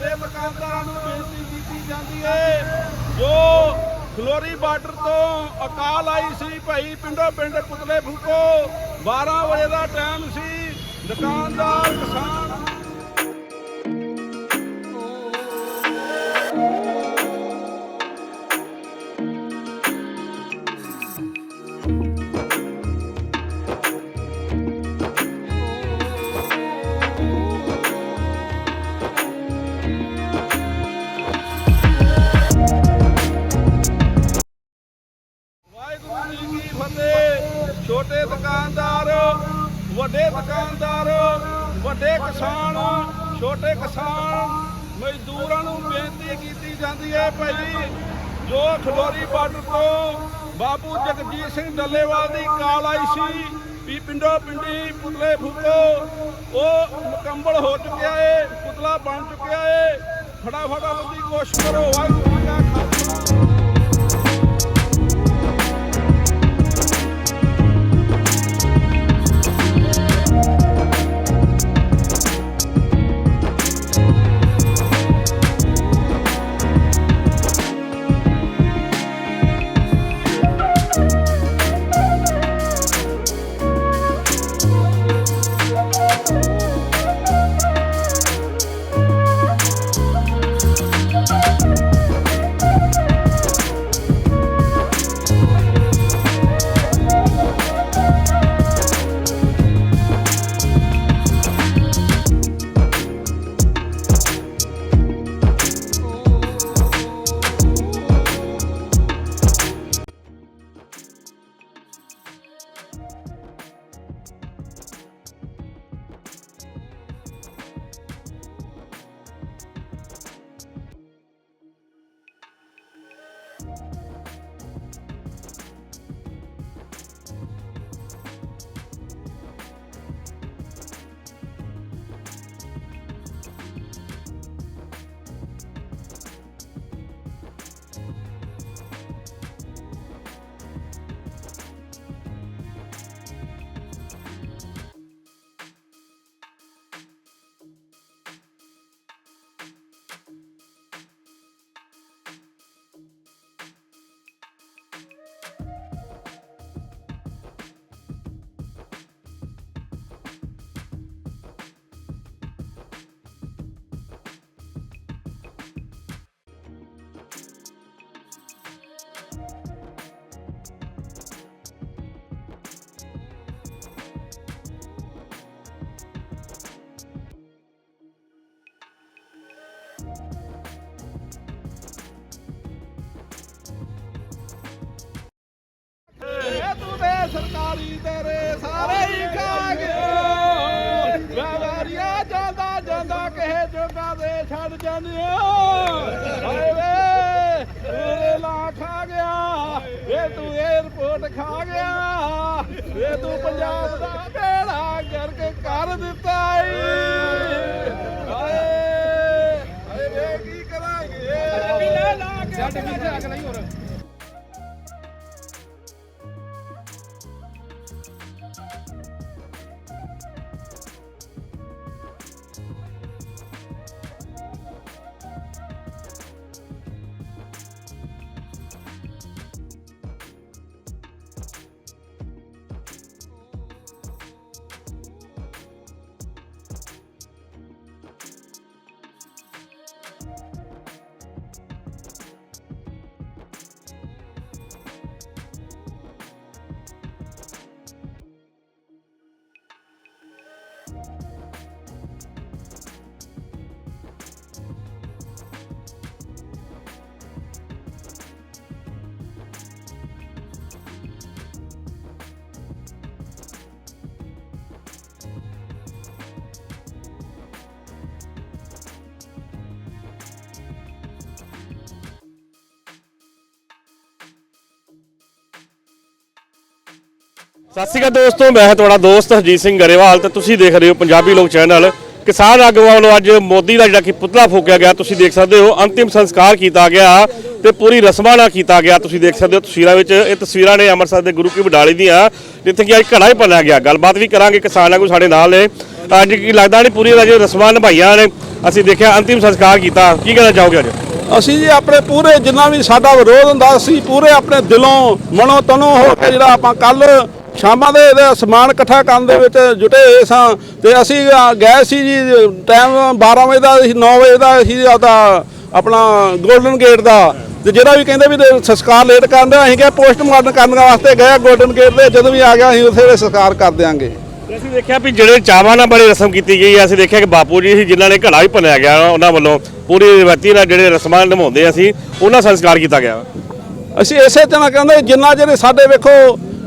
ਵੱਡੇ ਦੁਕਾਨਦਾਰਾਂ ਨੂੰ ਬੇਨਤੀ ਕੀਤੀ ਜਾਂਦੀ ਹੈ। ਜੋ ਫਲੋਰੀ ਬਾਰਡਰ ਤੋਂ ਅਕਾਲ ਆਈ ਸੀ ਭਾਈ ਪਿੰਡੋ ਪਿੰਡ ਪੁਤਲੇ ਫੂਕੋ 12 ਵਜੇ ਦਾ ਟਾਈਮ ਸੀ। ਦੁਕਾਨਦਾਰ ਕਿਸਾਨ ਛੋਟੇ ਕਿਸਾਨ ਮਜ਼ਦੂਰਾਂ ਨੂੰ ਬੇਨਤੀ ਕੀਤੀ ਜਾਂਦੀ ਹੈ ਭਾਈ ਜੋ ਖਲੋਰੀ ਬਾਰਡਰ ਤੋਂ ਬਾਬੂ ਜਗਜੀਤ ਸਿੰਘ ਡੱਲੇਵਾਲ ਦੀ ਕਾਲ ਆਈ ਸੀ ਵੀ ਪਿੰਡੋ ਪਿੰਡੀ ਪੁਤਲੇ ਫੂਕੋ, ਉਹ ਮੁਕੰਮਲ ਹੋ ਚੁੱਕਿਆ ਏ, ਪੁਤਲਾ ਬਣ ਚੁੱਕਿਆ ਏ। ਫਟਾਫਟ ਉਹਦੀ ਕੋਸ਼ਿਸ਼ ਕਰੋ, ਵਾਹਿਗੁਰੂ ਜੀ ਕਾ ਸਰਕਾਰੀ ਤੇਰੇ ਸਾਰੇ ਹੀ ਖਾ ਗਏ। ਵੈਵਾਰੀਆ ਜਾਂਦਾ ਜਾਂਦਾ ਕਿਸੇ ਜੋਗਾ ਦੇ ਛੱਡ ਜਾਂਦੇ ਹਾਏ ਵੇ ਤੇਰੇ ਲਾ ਖਾ ਗਿਆ। ਇਹ ਤੂੰ 에어ਪੋਰਟ ਖਾ ਗਿਆ। ਇਹ ਤੂੰ ਪੰਜਾਬ ਦਾ ਬੇੜਾ ਕਰਕੇ ਕਰ ਦਿੱਤਾ ਈ। ਹਾਏ। ਹਾਏ। ਵੇ ਕੀ ਕਰਾਂਗੇ? ਛੱਡ ਕਿੱਥੇ ਸਤਿ ਸ਼੍ਰੀ ਅਕਾਲ ਦੋਸਤੋ, ਮੈਂ ਤੁਹਾਡਾ ਦੋਸਤ ਹਰਜੀਤ ਸਿੰਘ ਗਰੇਵਾਲ ਤੇ ਤੁਸੀਂ ਦੇਖ ਰਹੇ ਹੋ ਪੰਜਾਬੀ ਲੋਕ ਚੈਨਲ ਕਿਸਾਨ ਆਗੂਆਂ ਵੱਲੋਂ ਅੱਜ ਮੋਦੀ ਦਾ ਜਿਹੜਾ ਕਿ ਪੁਤਲਾ ਫੂਕਿਆ ਗਿਆ, ਤੁਸੀਂ ਦੇਖ ਸਕਦੇ ਹੋ, ਅੰਤਿਮ ਸੰਸਕਾਰ ਕੀਤਾ ਗਿਆ ਤੇ ਪੂਰੀ ਰਸਮਾਂ ਨਾਲ ਕੀਤਾ ਗਿਆ, ਤੁਸੀਂ ਦੇਖ ਸਕਦੇ ਹੋ ਤਸਵੀਰਾਂ ਵਿੱਚ, ਇਹ ਤਸਵੀਰਾਂ ਨੇ ਅੰਮ੍ਰਿਤਸਰ ਦੇ ਗੁਰੂ ਕੀ ਬਡਾਲੀ ਦੀਆਂ, ਜਿੱਥੇ ਕਿ ਅੱਜ ਘੜਾ ਹੀ ਭੰਨਿਆ ਗਿਆ। ਗੱਲਬਾਤ ਵੀ ਕਰਾਂਗੇ ਕਿਸਾਨ ਆਗੂ ਸਾਡੇ ਨਾਲ ਨੇ। ਅੱਜ ਕੀ ਲੱਗਦਾ ਨਹੀਂ ਪੂਰੀ ਰਾਜ ਰਸਮਾਂ ਨਿਭਾਈਆਂ ਨੇ, ਅਸੀਂ ਦੇਖਿਆ ਅੰਤਿਮ ਸੰਸਕਾਰ ਕੀਤਾ। ਕੀ ਕਹਿਣਾ ਚਾਹੋਗੇ ਅੱਜ? ਅਸੀਂ ਜੀ ਆਪਣੇ ਪੂਰੇ ਜਿੰਨਾ ਵੀ ਸਾਡਾ ਵਿਰੋਧ ਹੁੰਦਾ, ਅਸੀਂ ਪੂਰੇ ਆਪਣੇ ਦਿਲੋਂ ਮਨੋ ਤਨੋਂ ਹੋ ਕੇ ਜਿਹੜਾ ਆਪਾਂ ਕੱਲ ਸ਼ਾਮਾਂ ਦੇ ਇਹਦੇ ਸਮਾਨ ਇਕੱਠਾ ਕਰਨ ਦੇ ਵਿੱਚ ਜੁਟੇ ਹੋਏ ਸਾਂ ਤੇ ਅਸੀਂ ਗਏ ਸੀ ਜੀ ਟਾਈਮ 12 ਵਜੇ ਦਾ ਸੀ 9 ਵਜੇ ਦਾ ਸੀ ਆਪਦਾ ਆਪਣਾ 골ਡਨ ਗੇਟ ਦਾ। ਤੇ ਜਿਹੜਾ ਵੀ ਕਹਿੰਦੇ ਵੀ ਸੰਸਕਾਰ ਲੇਟ ਕਰਨ ਦਾ ਅਸੀਂ ਕਿਹਾ ਪੋਸਟਮਾਰਟਮ ਕਰਨ ਵਾਸਤੇ ਗਏ 골ਡਨ ਗੇਟ ਤੇ ਜਦੋਂ ਵੀ ਆ ਗਿਆ ਅਸੀਂ ਉੱਥੇ ਸੰਸਕਾਰ ਕਰ ਦਿਆਂਗੇ। ਅਸੀਂ ਦੇਖਿਆ ਵੀ ਜਿਹੜੇ ਚਾਵਾਂ ਨਾਲ ਬੜੀ ਰਸਮ ਕੀਤੀ ਗਈ ਹੈ ਅਸੀਂ ਦੇਖਿਆ ਕਿ ਬਾਪੂ ਜੀ ਸੀ ਜਿਨ੍ਹਾਂ ਨੇ ਘੜਾ ਵੀ ਭੰਨਿਆ ਗਿਆ ਉਹਨਾਂ ਵੱਲੋਂ ਪੂਰੀ ਰਿਵਾਇਤੀ ਨਾਲ ਜਿਹੜੇ ਰਸਮਾਂ ਨਿਭਾਉਂਦੇ ਅਸੀਂ ਉਹਨਾਂ ਸੰਸਕਾਰ ਕੀਤਾ ਗਿਆ। ਅਸੀਂ ਇਸੇ ਤਰ੍ਹਾਂ ਕਹਿੰਦੇ ਜਿੰਨਾ ਜਿਹੜੇ ਸਾਡੇ ਵੇਖੋ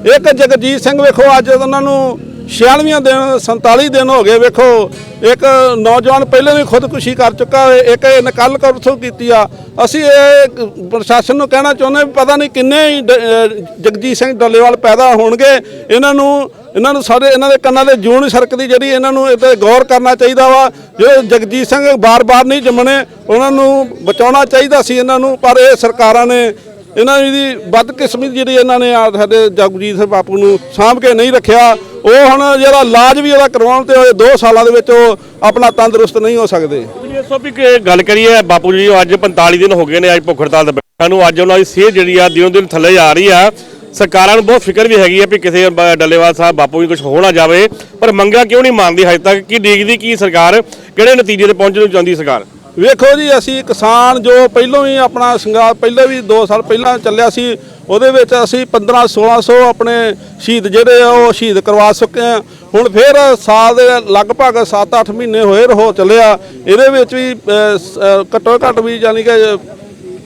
ਇੱਕ ਜਗਜੀਤ ਸਿੰਘ ਵੇਖੋ, ਅੱਜ ਉਹਨਾਂ ਨੂੰ 96 ਦਿਨ 47 ਦਿਨ ਹੋ ਗਏ ਵੇਖੋ। ਇੱਕ ਨੌਜਵਾਨ ਪਹਿਲਾਂ ਵੀ ਖੁਦਕੁਸ਼ੀ ਕਰ ਚੁੱਕਾ ਹੈ, ਇੱਕ ਇਹਨੇ ਕੱਲ ਕਰਥੋਂ ਕੀਤੀ ਆ। ਅਸੀਂ ਇਹ ਪ੍ਰਸ਼ਾਸਨ ਨੂੰ ਕਹਿਣਾ ਚਾਹੁੰਦੇ ਵੀ ਪਤਾ ਨਹੀਂ ਕਿੰਨੇ ਹੀ ਡ- ਜਗਜੀਤ ਸਿੰਘ ਡੱਲੇਵਾਲ ਪੈਦਾ ਹੋਣਗੇ। ਇਹਨਾਂ ਨੂੰ ਇਹਨਾਂ ਨੂੰ ਸਾਰੇ, ਇਹਨਾਂ ਦੇ ਕੰਨਾਂ ਦੇ ਜੂਨ ਸਰਕਦੀ ਜਿਹੜੀ ਇਹਨਾਂ ਨੂੰ ਇਹ ਤੇ ਗੌਰ ਕਰਨਾ ਚਾਹੀਦਾ ਵਾ। ਜਿਹੜੇ ਜਗਜੀਤ ਸਿੰਘ ਬਾਰ-ਬਾਰ ਨਹੀਂ ਜੰਮਣੇ, ਉਹਨਾਂ ਨੂੰ ਬਚਾਉਣਾ ਚਾਹੀਦਾ ਸੀ ਇਹਨਾਂ ਨੂੰ, ਪਰ ਇਹ ਸਰਕਾਰਾਂ ਨੇ ਇਹਨਾਂ ਦੀ ਬਦਕਿਸਮਤੀ ਜਿਹੜੀ ਇਹਨਾਂ ਨੇ ਆ ਸਾਡੇ ਜਗਜੀਤ ਸਿੰਘ ਬਾਪੂ ਨੂੰ ਸਾਂਭ ਕੇ ਨਹੀਂ ਰੱਖਿਆ, ਉਹ ਹੁਣ ਜਿਹੜਾ ਇਲਾਜ ਵੀ ਉਹਦਾ ਕਰਵਾਉਣ ਤੇ ਹੋਏ 2 ਸਾਲਾਂ ਦੇ ਵਿੱਚ ਉਹ ਆਪਣਾ ਤੰਦਰੁਸਤ ਨਹੀਂ ਹੋ ਸਕਦੇ। ਸੋ ਵੀ ਗੱਲ ਕਰੀਏ, ਬਾਪੂ ਜੀ, ਅੱਜ 45 ਦਿਨ ਹੋ ਗਏ ਨੇ ਅੱਜ ਭੁੱਖ ਹੜਤਾਲ ਦੇ ਬੈਠਿਆਂ ਨੂੰ, ਅੱਜ ਉਹਨਾਂ ਦੀ ਸਿਹਤ ਜਿਹੜੀ ਆ ਦਿਨੋਂ ਦਿਨ ਥੱਲੇ ਆ ਰਹੀ ਆ। ਸਰਕਾਰਾਂ ਨੂੰ ਬਹੁਤ ਫਿਕਰ ਵੀ ਹੈਗੀ ਆ ਵੀ ਕਿਸੇ ਡੱਲੇਵਾਲ ਸਾਹਿਬ, ਬਾਪੂ ਜੀ ਕੁਝ ਹੋ ਨਾ ਜਾਵੇ, ਪਰ ਮੰਗਾ ਕਿਉਂ ਨਹੀਂ ਮੰਨਦੀ ਹਜੇ ਤੱਕ? ਕੀ ਡੀਕਦੀ ਕੀ ਸਰਕਾਰ? ਕਿਹੜੇ ਨਤੀਜੇ ਤੇ ਪਹੁੰਚਣ ਨੂੰ ਚਾਹੁੰਦੀ ਸਰਕਾਰ? ਵੇਖੋ ਜੀ, ਅਸੀਂ ਕਿਸਾਨ ਜੋ ਪਹਿਲੋਂ ਵੀ ਆਪਣਾ ਸੰਗਾਰ ਪਹਿਲਾਂ ਵੀ 2 ਸਾਲ ਪਹਿਲਾਂ ਚੱਲਿਆ ਸੀ, ਉਹਦੇ ਵਿੱਚ ਅਸੀਂ 15 1600 ਆਪਣੇ ਸ਼ਹੀਦ ਜਿਹੜੇ ਆ, ਉਹ ਸ਼ਹੀਦ ਕਰਵਾ ਚੁੱਕੇ ਆ ਹੁਣ ਫਿਰ ਸਾਲ ਦੇ ਲਗਭਗ 7-8 ਮਹੀਨੇ ਹੋਏ ਰਹੋ ਚੱਲਿਆ। ਇਹਦੇ ਵਿੱਚ ਵੀ ਘੱਟੋ ਘੱਟ ਵੀ ਯਾਨੀ ਕਿ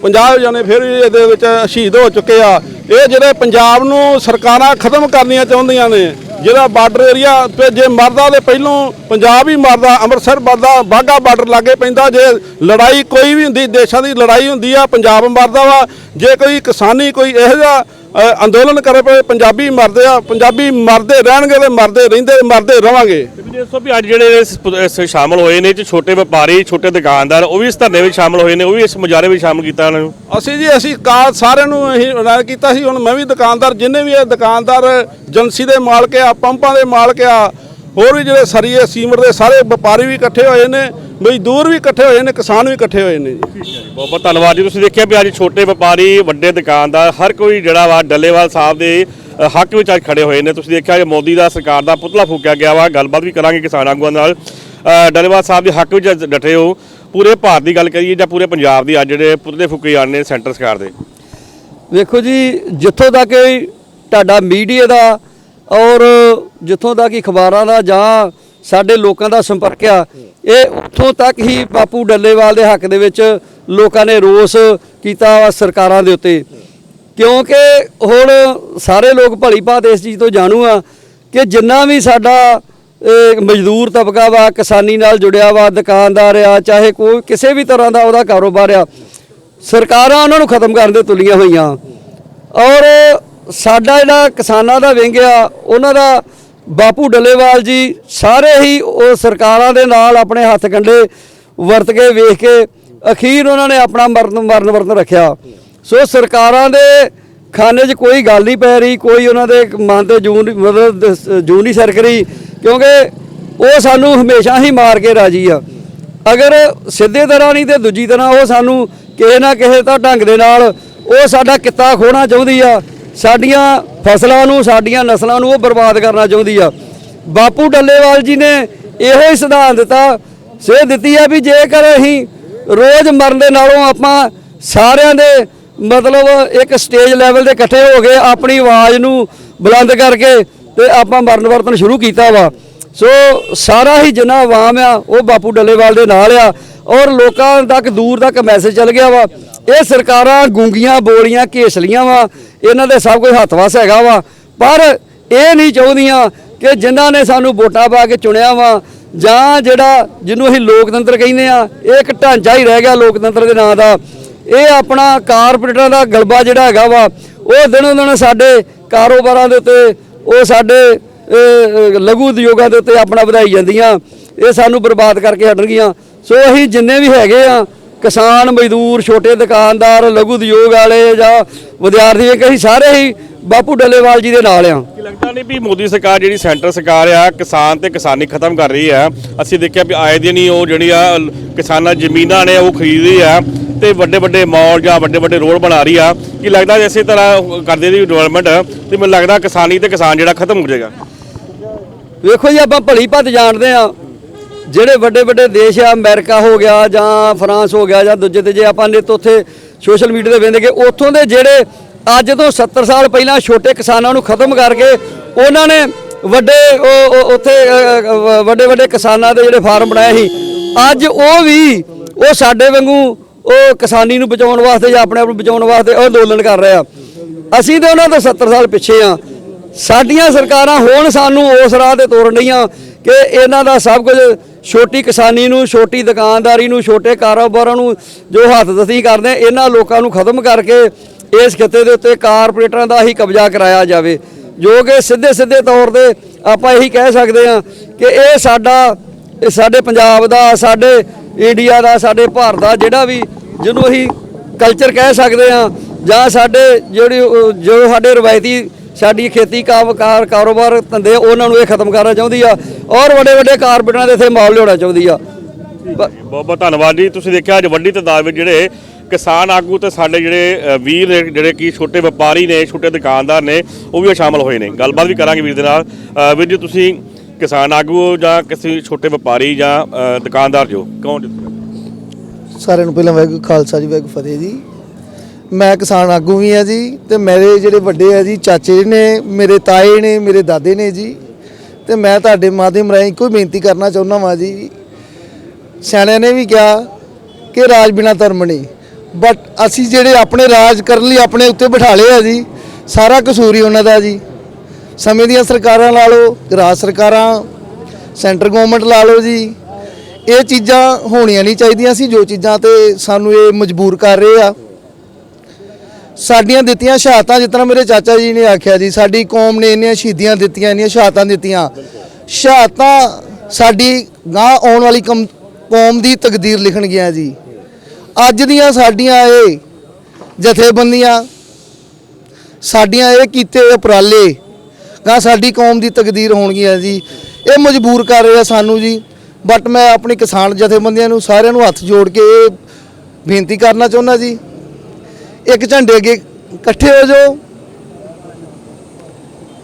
50 ਜਣੇ ਫਿਰ ਵੀ ਇਹਦੇ ਵਿੱਚ ਸ਼ਹੀਦ ਹੋ ਚੁੱਕੇ ਆ। ਇਹ ਜਿਹੜੇ ਪੰਜਾਬ ਨੂੰ ਸਰਕਾਰਾਂ ਖਤਮ ਕਰਨੀਆਂ ਚਾਹੁੰਦੀਆਂ ਨੇ ਜਿਹੜਾ ਬਾਰਡਰ ਏਰੀਆ ਤੇ ਜੇ ਮਰਦਾ ਤੇ ਪਹਿਲੋਂ ਪੰਜਾਬ ਹੀ ਮਰਦਾ, ਅੰਮ੍ਰਿਤਸਰ ਮਰਦਾ ਬਾਗਾ ਬਾਰਡਰ ਲਾਗੇ ਪੈਂਦਾ। ਜੇ ਲੜਾਈ ਕੋਈ ਵੀ ਹੁੰਦੀ, ਦੇਸ਼ਾਂ ਦੀ ਲੜਾਈ ਹੁੰਦੀ ਆ, ਪੰਜਾਬ ਮਰਦਾ ਵਾ। ਜੇ ਕੋਈ ਕਿਸਾਨੀ ਕੋਈ ਇਹੋ ਜਿਹਾ ਅੰਦੋਲਨ ਕਰੇ ਪਏ ਪੰਜਾਬੀ ਮਰਦੇ ਆ ਪੰਜਾਬੀ ਮਰਦੇ ਰਹਿਣਗੇ ਤੇ ਮਰਦੇ ਰਹਿੰਦੇ ਮਰਦੇ ਰਵਾਂਗੇ। ਜੇ ਸੋ ਵੀ ਅੱਜ ਜਿਹੜੇ ਇਸ ਸ਼ਾਮਲ ਹੋਏ ਨੇ 'ਚ ਛੋਟੇ ਵਪਾਰੀ ਛੋਟੇ ਦੁਕਾਨਦਾਰ ਉਹ ਵੀ ਇਸ ਧਰਨੇ ਵਿੱਚ ਸ਼ਾਮਲ ਹੋਏ ਨੇ ਉਹ ਵੀ ਇਸ ਮੁਜ਼ਾਹਰੇ ਵਿੱਚ ਸ਼ਾਮਲ ਕੀਤਾ ਉਹਨਾਂ ਨੂੰ? ਅਸੀਂ ਜੀ ਅਸੀਂ ਕਾਰ ਸਾਰਿਆਂ ਨੂੰ ਅਸੀਂ ਐਲਾਨ ਕੀਤਾ ਸੀ ਹੁਣ ਮੈਂ ਵੀ ਦੁਕਾਨਦਾਰ ਜਿੰਨੇ ਵੀ ਇਹ ਦੁਕਾਨਦਾਰ ਏਜੰਸੀ ਦੇ ਮਾਲਕ ਆ ਪੰਪਾਂ ਦੇ ਮਾਲਕ ਆ ਹੋਰ ਵੀ ਜਿਹੜੇ ਸਰੀਏ ਸੀਮਟ ਦੇ ਸਾਰੇ ਵਪਾਰੀ ਵੀ ਇਕੱਠੇ ਹੋਏ ਨੇ ਮਜ਼ਦੂਰ ਵੀ ਇਕੱਠੇ ਹੋਏ ਨੇ ਕਿਸਾਨ ਵੀ ਇਕੱਠੇ ਹੋਏ ਨੇ ਜੀ। ਬਹੁਤ ਬਹੁਤ ਧੰਨਵਾਦ ਜੀ। ਤੁਸੀਂ ਦੇਖਿਆ ਵੀ ਅੱਜ ਛੋਟੇ ਵਪਾਰੀ ਵੱਡੇ ਦੁਕਾਨਦਾਰ ਹਰ ਕੋਈ ਜਿਹੜਾ ਵਾ ਡੱਲੇਵਾਲ ਸਾਹਿਬ ਦੇ ਹੱਕ ਵਿੱਚ ਅੱਜ ਖੜੇ ਹੋਏ ਨੇ। ਤੁਸੀਂ ਦੇਖਿਆ ਕਿ ਮੋਦੀ ਦਾ ਸਰਕਾਰ ਦਾ ਪੁਤਲਾ ਫੂਕਿਆ ਗਿਆ ਵਾ ਗੱਲਬਾਤ ਵੀ ਕਰਾਂਗੇ ਕਿਸਾਨ ਆਗੂਆਂ ਨਾਲ। ਡੱਲੇਵਾਲ ਸਾਹਿਬ ਦੇ ਹੱਕ ਵਿੱਚ ਅੱਜ ਡਟੇ ਹੋ। ਪੂਰੇ ਭਾਰਤ ਦੀ ਗੱਲ ਕਰੀਏ ਜਾਂ ਪੂਰੇ ਪੰਜਾਬ ਦੀ ਅੱਜ ਜਿਹੜੇ ਪੁਤਲੇ ਫੂਕੇ ਜਾਣ ਨੇ ਸੈਂਟਰ ਸਰਕਾਰ ਦੇ। ਵੇਖੋ ਜੀ ਜਿੱਥੋਂ ਤੱਕ ਤੁਹਾਡਾ ਮੀਡੀਆ ਦਾ ਔਰ ਜਿੱਥੋਂ ਤੱਕ ਅਖਬਾਰਾਂ ਦਾ ਜਾਂ ਸਾਡੇ ਲੋਕਾਂ ਦਾ ਸੰਪਰਕ ਆ। ਇਹ ਉੱਥੋਂ ਤੱਕ ਹੀ ਬਾਪੂ ਡੱਲੇਵਾਲ ਦੇ ਹੱਕ ਦੇ ਵਿੱਚ ਲੋਕਾਂ ਨੇ ਰੋਸ ਕੀਤਾ ਵਾ ਸਰਕਾਰਾਂ ਦੇ ਉੱਤੇ। ਕਿਉਂਕਿ ਹੁਣ ਸਾਰੇ ਲੋਕ ਭਲੀ ਭਾਤ ਇਸ ਚੀਜ਼ ਤੋਂ ਜਾਣੂ ਆ ਕਿ ਜਿੰਨਾ ਵੀ ਸਾਡਾ ਇਹ ਮਜ਼ਦੂਰ ਤਬਕਾ ਵਾ, ਕਿਸਾਨੀ ਨਾਲ ਜੁੜਿਆ ਵਾ, ਦੁਕਾਨਦਾਰ ਆ, ਚਾਹੇ ਕੋਈ ਕਿਸੇ ਵੀ ਤਰ੍ਹਾਂ ਦਾ ਉਹਦਾ ਕਾਰੋਬਾਰ ਆ, ਸਰਕਾਰਾਂ ਉਹਨਾਂ ਨੂੰ ਖਤਮ ਕਰਨ ਦੇ ਤੁਲੀਆਂ ਹੋਈਆਂ। ਔਰ ਸਾਡਾ ਜਿਹੜਾ ਕਿਸਾਨਾਂ ਦਾ ਵਿੰਗ ਆ, ਉਹਨਾਂ ਦਾ ਬਾਪੂ ਡੱਲੇਵਾਲ ਜੀ, ਸਾਰੇ ਹੀ ਉਹ ਸਰਕਾਰਾਂ ਦੇ ਨਾਲ ਆਪਣੇ ਹੱਥ ਕੰਡੇ ਵਰਤ ਕੇ ਵੇਖ ਕੇ ਅਖੀਰ ਉਹਨਾਂ ਨੇ ਆਪਣਾ ਮਰਨ ਮਰਨ ਵਰਤਨ ਰੱਖਿਆ। ਸੋ ਸਰਕਾਰਾਂ ਦੇ ਖਾਨੇ 'ਚ ਕੋਈ ਗੱਲ ਨਹੀਂ ਪੈ ਰਹੀ, ਕੋਈ ਉਹਨਾਂ ਦੇ ਮਨ ਤੇ ਜੂਨ, ਮਤਲਬ ਜੂਨ ਨਹੀਂ ਸਰਕ ਰਹੀ, ਕਿਉਂਕਿ ਉਹ ਸਾਨੂੰ ਹਮੇਸ਼ਾ ਹੀ ਮਾਰ ਕੇ ਰਾਜੀ ਆ। ਅਗਰ ਸਿੱਧੇ ਤਰ੍ਹਾਂ ਨਹੀਂ ਤੇ ਦੂਜੀ ਤਰ੍ਹਾਂ ਉਹ ਸਾਨੂੰ ਕਿਸੇ ਨਾ ਕਿਸੇ ਤਾਂ ਢੰਗ ਦੇ ਨਾਲ ਉਹ ਸਾਡਾ ਕਿੱਤਾ ਖੋਣਾ ਚਾਹੁੰਦੀ ਆ ਸਾਡੀਆਂ ਫਸਲਾਂ ਨੂੰ, ਸਾਡੀਆਂ ਨਸਲਾਂ ਨੂੰ ਉਹ ਬਰਬਾਦ ਕਰਨਾ ਚਾਹੁੰਦੀ ਆ। ਬਾਪੂ ਡੱਲੇਵਾਲ ਜੀ ਨੇ ਇਹੋ ਹੀ ਸਿਧਾਂਤ ਦਿੱਤਾ ਸੇ ਦਿੱਤੀ ਆ ਵੀ ਜੇਕਰ ਅਸੀਂ ਰੋਜ਼ ਮਰਨ ਦੇ ਨਾਲੋਂ ਆਪਾਂ ਸਾਰਿਆਂ ਦੇ ਮਤਲਬ ਇੱਕ ਸਟੇਜ ਲੈਵਲ ਤੇ ਇਕੱਠੇ ਹੋ ਕੇ ਆਪਣੀ ਆਵਾਜ਼ ਨੂੰ ਬੁਲੰਦ ਕਰਕੇ ਤੇ ਆਪਾਂ ਮਰਨ ਵਰਤਨ ਸ਼ੁਰੂ ਕੀਤਾ ਵਾ। ਸੋ ਸਾਰਾ ਹੀ ਜਿੰਨਾ ਆਵਾਮ ਆ, ਉਹ ਬਾਪੂ ਡੱਲੇਵਾਲ ਦੇ ਨਾਲ ਆ ਔਰ ਲੋਕਾਂ ਤੱਕ, ਦੂਰ ਤੱਕ ਮੈਸੇਜ ਚੱਲ ਗਿਆ ਵਾ। ਇਹ ਸਰਕਾਰਾਂ ਗੂੰਗੀਆਂ, ਬੋਲੀਆਂ, ਘੇਸਲੀਆਂ ਵਾ। ਇਹਨਾਂ ਦੇ ਸਭ ਕੁਝ ਹੱਥ ਵਸ ਹੈਗਾ ਵਾ। ਪਰ ਇਹ ਨਹੀਂ ਚਾਹੁੰਦੀਆਂ ਕਿ ਜਿਨ੍ਹਾਂ ਨੇ ਸਾਨੂੰ ਵੋਟਾਂ ਪਾ ਕੇ ਚੁਣਿਆ ਵਾ ਜਾਂ ਜਿਹੜਾ ਜਿਹਨੂੰ ਅਸੀਂ ਲੋਕਤੰਤਰ ਕਹਿੰਦੇ ਆ, ਇਹ ਇੱਕ ਢਾਂਚਾ ਹੀ ਰਹਿ ਗਿਆ ਲੋਕਤੰਤਰ ਦੇ ਨਾਂ ਦਾ। ਇਹ ਆਪਣਾ ਕਾਰਪੋਰੇਟਰਾਂ ਦਾ ਗਲਬਾ ਜਿਹੜਾ ਹੈਗਾ ਵਾ, ਉਹ ਦਿਨੋਂ ਦਿਨ ਸਾਡੇ ਕਾਰੋਬਾਰਾਂ ਦੇ ਉੱਤੇ, ਉਹ ਸਾਡੇ ਲਘੂ ਉਦਯੋਗਾਂ ਦੇ ਉੱਤੇ ਆਪਣਾ ਵਧਾਈ ਜਾਂਦੀਆਂ। ਇਹ ਸਾਨੂੰ ਬਰਬਾਦ ਕਰਕੇ ਹਟਣਗੀਆਂ। ਸੋ ਅਸੀਂ ਜਿੰਨੇ ਵੀ ਹੈਗੇ ਆ ਕਿਸਾਨ ਮਜ਼ਦੂਰ ਛੋਟੇ ਦੁਕਾਨਦਾਰ ਲਘੂ ਉਦਯੋਗ ਵਾਲੇ ਜਾਂ ਵਿਦਿਆਰਥੀ ਕਿ ਅਸੀਂ ਸਾਰੇ ਹੀ ਬਾਪੂ ਡੱਲੇਵਾਲ ਜੀ ਦੇ ਨਾਲ ਆ ਕੀ ਲੱਗਦਾ ਨਹੀਂ ਵੀ ਮੋਦੀ ਸਰਕਾਰ ਜਿਹੜੀ ਸੈਂਟਰ ਸਰਕਾਰ ਆ ਕਿਸਾਨ ਤੇ ਕਿਸਾਨੀ ਖਤਮ ਕਰ ਰਹੀ ਆ? ਅਸੀਂ ਦੇਖਿਆ ਵੀ ਆਏ ਦਿਨ ਹੀ ਉਹ ਜਿਹੜੀ ਆ ਕਿਸਾਨਾਂ ਜ਼ਮੀਨਾਂ ਨੇ ਉਹ ਖਰੀਦ ਆ ਤੇ ਵੱਡੇ ਵੱਡੇ ਮਾਲ ਜਾਂ ਵੱਡੇ ਵੱਡੇ ਰੋਡ ਬਣਾ ਰਹੀ ਆ। ਕੀ ਲੱਗਦਾ ਜੇ ਇਸੇ ਤਰ੍ਹਾਂ ਕਰਦੇ ਦੀ ਡਿਵੈਲਪਮੈਂਟ ਤੇ ਮੈਨੂੰ ਲੱਗਦਾ ਕਿਸਾਨੀ ਤੇ ਕਿਸਾਨ ਜਿਹੜਾ ਖਤਮ ਹੋ ਜਾਏਗਾ। ਵੇਖੋ ਜੀ ਆਪਾਂ ਭਲੀ ਭੱਤ ਜਾਣਦੇ ਆ ਜਿਹੜੇ ਵੱਡੇ ਵੱਡੇ ਦੇਸ਼ ਆ, ਅਮਰੀਕਾ ਹੋ ਗਿਆ ਜਾਂ ਫਰਾਂਸ ਹੋ ਗਿਆ ਜਾਂ ਦੂਜੇ ਤੇ ਜੇ ਆਪਾਂ ਨੇ ਤਾਂ ਉੱਥੇ ਸੋਸ਼ਲ ਮੀਡੀਆ ਤੇ ਵੇਖਦੇ ਕਿ ਉੱਥੋਂ ਦੇ ਜਿਹੜੇ ਅੱਜ ਤੋਂ 70 ਸਾਲ ਪਹਿਲਾਂ ਛੋਟੇ ਕਿਸਾਨਾਂ ਨੂੰ ਖਤਮ ਕਰਕੇ ਉਹਨਾਂ ਨੇ ਵੱਡੇ ਉਹ- ਉੱਥੇ ਵੱਡੇ ਵੱਡੇ ਕਿਸਾਨਾਂ ਦੇ ਜਿਹੜੇ ਫਾਰਮ ਬਣਾਏ ਸੀ, ਅੱਜ ਉਹ ਵੀ ਉਹ ਸਾਡੇ ਵਾਂਗੂ ਉਹ ਕਿਸਾਨੀ ਨੂੰ ਬਚਾਉਣ ਵਾਸਤੇ ਜਾਂ ਆਪਣੇ ਆਪ ਨੂੰ ਬਚਾਉਣ ਵਾਸਤੇ ਉਹ ਅੰਦੋਲਨ ਕਰ ਰਹੇ ਆ। ਅਸੀਂ ਤੇ ਉਹਨਾਂ ਤੋਂ 70 ਸਾਲ ਪਿੱਛੇ ਆ। ਸਾਡੀਆਂ ਸਰਕਾਰਾਂ ਹੁਣ ਸਾਨੂੰ ਉਸ ਰਾਹ ਤੇ ਤੋਰਨ ਰਹੀਆਂ ਕਿ ਇਹਨਾਂ ਦਾ ਸਭ ਕੁਝ ਛੋਟੀ ਕਿਸਾਨੀ ਨੂੰ, ਛੋਟੀ ਦੁਕਾਨਦਾਰੀ ਨੂੰ, ਛੋਟੇ ਕਾਰੋਬਾਰਾਂ ਨੂੰ ਜੋ ਹੱਥ ਦਸਤੀ ਕਰਦੇ ਇਹਨਾਂ ਲੋਕਾਂ ਨੂੰ ਖਤਮ ਕਰਕੇ ਇਸ ਖਿੱਤੇ ਦੇ ਉੱਤੇ ਕਾਰਪੋਰੇਟਰਾਂ ਦਾ ਹੀ ਕਬਜ਼ਾ ਕਰਾਇਆ ਜਾਵੇ। ਜੋ ਕਿ ਸਿੱਧੇ ਸਿੱਧੇ ਤੌਰ ਤੇ ਆਪਾਂ ਇਹੀ ਕਹਿ ਸਕਦੇ ਹਾਂ ਕਿ ਇਹ ਸਾਡਾ, ਇਹ ਸਾਡੇ ਪੰਜਾਬ ਦਾ, ਸਾਡੇ ਇੰਡੀਆ ਦਾ, ਸਾਡੇ ਭਾਰਤ ਦਾ ਜਿਹੜਾ ਵੀ ਜਿਹਨੂੰ ਅਸੀਂ ਕਲਚਰ ਕਹਿ ਸਕਦੇ ਹਾਂ ਜਾਂ ਸਾਡੇ ਜਿਹੜੀ ਜੋ ਸਾਡੇ ਰਵਾਇਤੀ ਸਾਡੀ ਖੇਤੀ ਕੰਮ ਕਾਰ ਕਾਰੋਬਾਰ ਧੰਦੇ ਉਹਨਾਂ ਨੂੰ ਇਹ ਖਤਮ ਕਰਨਾ ਚਾਹੁੰਦੀ ਆ ਔਰ ਵੱਡੇ ਵੱਡੇ ਕਾਰਪੋਰੇਟਰਾਂ ਦੇ ਇੱਥੇ ਮਾਲ ਲਿਆਉਣਾ ਚਾਹੁੰਦੀ ਆ। ਬਹੁਤ ਬਹੁਤ ਧੰਨਵਾਦ ਜੀ। ਤੁਸੀਂ ਦੇਖਿਆ ਅੱਜ ਵੱਡੀ ਤਾਦਾਦ ਵਿੱਚ ਜਿਹੜੇ ਕਿਸਾਨ ਆਗੂ ਤੇ ਸਾਡੇ ਜਿਹੜੇ ਵੀਰ ਨੇ ਜਿਹੜੇ ਕਿ ਛੋਟੇ ਵਪਾਰੀ ਨੇ ਛੋਟੇ ਦੁਕਾਨਦਾਰ ਨੇ ਉਹ ਵੀ ਸ਼ਾਮਲ ਹੋਏ ਨੇ। ਗੱਲਬਾਤ ਵੀ ਕਰਾਂਗੇ ਵੀਰ ਦੇ ਨਾਲ। ਵੀਰ ਜੀ ਤੁਸੀਂ ਕਿਸਾਨ ਆਗੂ ਜਾਂ ਕਿਸੇ ਛੋਟੇ ਵਪਾਰੀ ਜਾਂ ਦੁਕਾਨਦਾਰ ਜੋ? ਕੌਣ? ਸਾਰਿਆਂ ਨੂੰ ਪਹਿਲਾਂ ਵਾਹਿਗੁਰੂ ਖਾਲਸਾ ਜੀ ਵਾਹਿਗੁਰੂ ਫਤਿਹ ਜੀ। ਮੈਂ ਕਿਸਾਨ ਆਗੂ ਵੀ ਆ ਜੀ, ਤੇ ਮੇਰੇ ਜਿਹੜੇ ਵੱਡੇ ਆ ਜੀ, ਚਾਚੇ ਨੇ, ਮੇਰੇ ਤਾਏ ਨੇ, ਮੇਰੇ ਦਾਦੇ ਨੇ ਜੀ, ਤੇ ਮੈਂ ਤੁਹਾਡੇ ਮਾਧਿਅਮ ਰਾਹੀਂ ਕੋਈ ਬੇਨਤੀ ਕਰਨਾ ਚਾਹੁੰਦਾ ਵਾਂ ਜੀ। ਸਿਆਣਿਆਂ ਨੇ ਵੀ ਕਿਹਾ ਕਿ ਰਾਜ ਬਿਨਾ ਧਰਮ ਨਹੀਂ ਬਟ ਅਸੀਂ ਜਿਹੜੇ ਆਪਣੇ ਰਾਜ ਕਰਨ ਲਈ ਆਪਣੇ ਉੱਤੇ ਬਿਠਾ ਲਏ ਆ ਜੀ, ਸਾਰਾ ਕਸੂਰ ਹੀ ਉਹਨਾਂ ਦਾ ਜੀ। ਸਮੇਂ ਦੀਆਂ ਸਰਕਾਰਾਂ ਲਾ ਲਓ, ਰਾਜ ਸਰਕਾਰਾਂ, ਸੈਂਟਰ ਗਵਰਨਮੈਂਟ ਲਾ ਲਓ ਜੀ, ਇਹ ਚੀਜ਼ਾਂ ਹੋਣੀਆਂ ਨਹੀਂ ਚਾਹੀਦੀਆਂ ਸੀ, ਜੋ ਚੀਜ਼ਾਂ ਤੇ ਸਾਨੂੰ ਇਹ ਮਜਬੂਰ ਕਰ ਰਹੇ ਆ। ਸਾਡੀਆਂ ਦਿੱਤੀਆਂ ਸ਼ਹਾਦਤਾਂ, ਜਿਸ ਤਰ੍ਹਾਂ ਮੇਰੇ ਚਾਚਾ ਜੀ ਨੇ ਆਖਿਆ ਜੀ, ਸਾਡੀ ਕੌਮ ਨੇ ਇੰਨੀਆਂ ਸ਼ਹੀਦੀਆਂ ਦਿੱਤੀਆਂ, ਇੰਨੀਆਂ ਸ਼ਹਾਦਤਾਂ ਦਿੱਤੀਆਂ। ਸ਼ਹਾਦਤਾਂ ਸਾਡੀ ਗਾਂ ਆਉਣ ਵਾਲੀ ਕਮ- ਕੌਮ ਦੀ ਤਕਦੀਰ ਲਿਖਣਗੀਆਂ ਜੀ। ਅੱਜ ਦੀਆਂ ਸਾਡੀਆਂ ਇਹ ਜਥੇਬੰਦੀਆਂ, ਸਾਡੀਆਂ ਇਹ ਕੀਤੇ ਹੋਏ ਉਪਰਾਲੇ ਗਾਂ ਸਾਡੀ ਕੌਮ ਦੀ ਤਕਦੀਰ ਹੋਣਗੀਆਂ ਜੀ। ਇਹ ਮਜਬੂਰ ਕਰ ਰਿਹਾ ਸਾਨੂੰ ਜੀ। ਬਟ ਮੈਂ ਆਪਣੀ ਕਿਸਾਨ ਜਥੇਬੰਦੀਆਂ ਨੂੰ ਸਾਰਿਆਂ ਨੂੰ ਹੱਥ ਜੋੜ ਕੇ ਇਹ ਬੇਨਤੀ ਕਰਨਾ ਚਾਹੁੰਦਾ ਜੀ। ਇੱਕ ਝੰਡੇ ਅੱਗੇ ਇਕੱਠੇ ਹੋ ਜਾਓ।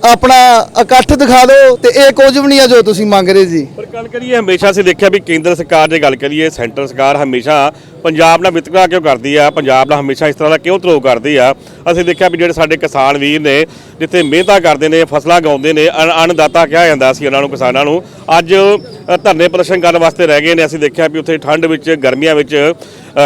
ਆਪਣਾ ਇਕੱਠ ਦਿਖਾ ਦਿਓ ਤੇ ਇਹ ਕੁਝ ਵੀ ਨਹੀਂ ਆ ਜੋ ਤੁਸੀਂ ਮੰਗ ਰਹੇ ਜੀ। ਪਰ ਗੱਲ ਕਰੀਏ, ਹਮੇਸ਼ਾ ਅਸੀਂ ਦੇਖਿਆ ਵੀ ਕੇਂਦਰ ਸਰਕਾਰ ਦੀ ਗੱਲ ਕਰੀਏ, ਸੈਂਟਰ ਸਰਕਾਰ ਹਮੇਸ਼ਾ ਪੰਜਾਬ ਨਾਲ ਵਿਤਕਰਾ ਕਿਉਂ ਕਰਦੀ ਆ? ਪੰਜਾਬ ਨਾਲ ਹਮੇਸ਼ਾ ਇਸ ਤਰ੍ਹਾਂ ਦਾ ਕਿਉਂ ਧਰੋਹ ਕਰਦੀ ਆ? ਅਸੀਂ ਦੇਖਿਆ ਵੀ ਜਿਹੜੇ ਸਾਡੇ ਕਿਸਾਨ ਵੀਰ ਨੇ, ਜਿੱਥੇ ਮਿਹਨਤਾਂ ਕਰਦੇ ਨੇ, ਫਸਲਾਂ ਗਾਉਂਦੇ ਨੇ ਅਨ- ਅੰਨਦਾਤਾ ਕਿਹਾ ਜਾਂਦਾ ਸੀ ਉਹਨਾਂ ਨੂੰ, ਕਿਸਾਨਾਂ ਨੂੰ। ਅੱਜ ਧਰਨੇ ਪ੍ਰਦਰਸ਼ਨ ਕਰਨ ਵਾਸਤੇ ਰਹਿ ਗਏ ਨੇ। ਅਸੀਂ ਦੇਖਿਆ ਵੀ ਉੱਥੇ ਠੰਡ ਵਿੱਚ, ਗਰਮੀਆਂ ਵਿੱਚ